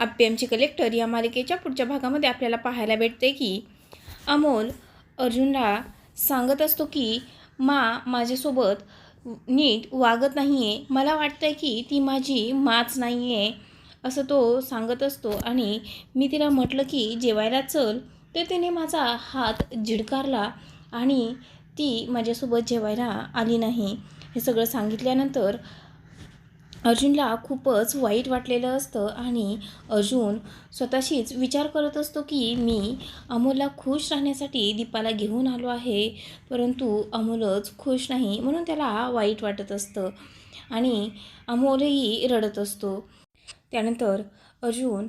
Appi collector या मालिकेच्या पुढच्या भागामध्ये आपल्याला पाहायला भेटते की अमोल अर्जुनला सांगत असतो की मा माझ्यासोबत नीट वागत नाही आहे मला वाटतं आहे की ती माझी माच नाही आहे असं तो सांगत असतो. आणि मी तिला म्हटलं की जेवायला चल. तर तिने माझा हात झिडकारला आणि ती माझ्यासोबत जेवायला आली नाही. हे सगळं सांगितल्यानंतर अर्जुनला खूपच वाईट वाटलेलं असतं आणि अर्जुन स्वतःशीच विचार करत असतो की मी अमोलला खुश राहण्यासाठी दीपाला घेऊन आलो आहे परंतु अमोलच खुश नाही म्हणून त्याला वाईट वाटत असतं आणि अमोलही रडत असतो. त्यानंतर अर्जुन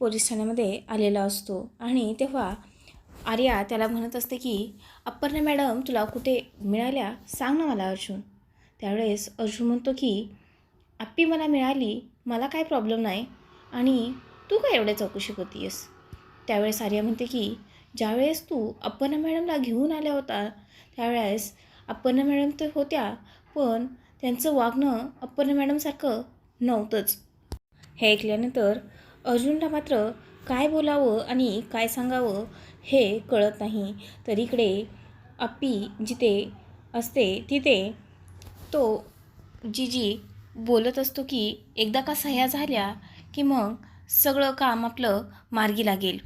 पोलीस ठाण्यामध्ये आलेला असतो आणि तेव्हा आर्या त्याला म्हणत असते की अपर्णा मॅडम तुला कुठे मिळाल्या? सांग ना मला अर्जुन. त्यावेळेस अर्जुन म्हणतो की आप्पी मला मिळाली मला काय प्रॉब्लेम नाही. आणि तू काय एवढ्या चौकशी करतीयस? त्यावेळेस आर्या म्हणते की ज्यावेळेस तू अप्पना मॅडमला घेऊन आल्या होता त्यावेळेस अप्पना मॅडम तर होत्या पण त्यांचं वागणं अप्पना मॅडमसारखं नव्हतंच. हे ऐकल्यानंतर अर्जुनला मात्र काय बोलावं आणि काय सांगावं हे कळत नाही. तर इकडे अप्पी जिथे असते तिथे तो जीजी बोलत असतो की एकदा का सह्या झाल्या की मग सगळं काम आपलं मार्गी लागेल.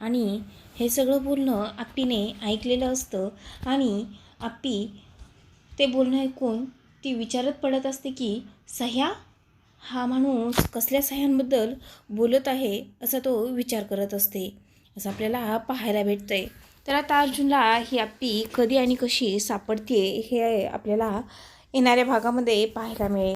आणि हे सगळं बोलणं आप्पीने ऐकलेलं असतं आणि आप्पी ते बोलणं ऐकून ती विचारत पडत असते की सह्या? हा माणूस कसल्या सह्यांबद्दल बोलत आहे? असा तो विचार करत असते. असं आपल्याला पाहायला भेटतं आहे तर आता अर्जुनला ही आप्पी कधी आणि कशी सापडते हे आपल्याला येणाऱ्या भागामध्ये पाहायला मिळेल.